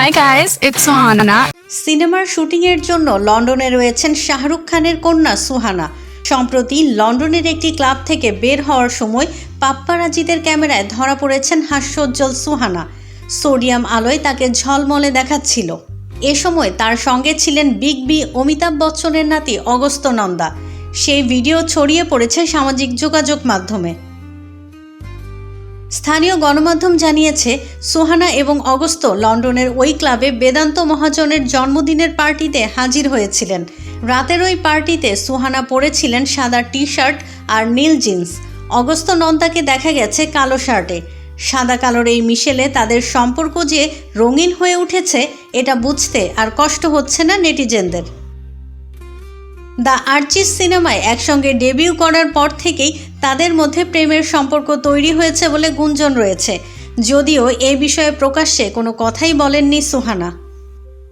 Hi guys, it's Suhana. সিনেমার শুটিংয়ের জন্য লন্ডনে রয়েছেন শাহরুখ খানের কন্যা সুহানা। সম্প্রতি লন্ডনের একটি ক্লাব থেকে বের হওয়ার সময় পাপ্পারাজিদের ক্যামেরায় ধরা পড়েছেন হাস্যোজ্জ্বল সুহানা। সোডিয়াম আলোয় তাকে ঝলমলে দেখাচ্ছিল। এ সময় তার সঙ্গে ছিলেন বিগ বি অমিতাভ বচ্চনের নাতি অগস্ত নন্দা। সেই ভিডিও ছড়িয়ে পড়েছে সামাজিক যোগাযোগ মাধ্যমে। স্থানীয় গণমাধ্যম জানিয়েছে, সোহানা এবং অগস্ত লন্ডনের ওই ক্লাবে বেদান্ত মহাজনের জন্মদিনের পার্টিতে হাজির হয়েছিলেন। রাতের ওই পার্টিতে সোহানা পরেছিলেন সাদা টি শার্ট আর নীল জিন্স। অগস্ত নন্দাকে দেখা গেছে কালো শার্টে। সাদা কালোর এই মিশেলে তাদের সম্পর্ক যে রঙিন হয়ে উঠেছে, এটা বুঝতে আর কষ্ট হচ্ছে না নেটিজেনদের। দ্য আর্চিস সিনেমায় একসঙ্গে ডেবিউ করার পর থেকেই তাদের মধ্যে প্রেমের সম্পর্ক তৈরি হয়েছে বলে গুঞ্জন রয়েছে। যদিও এ বিষয়ে প্রকাশ্যে কোনো কথাই বলেননি সুহানা।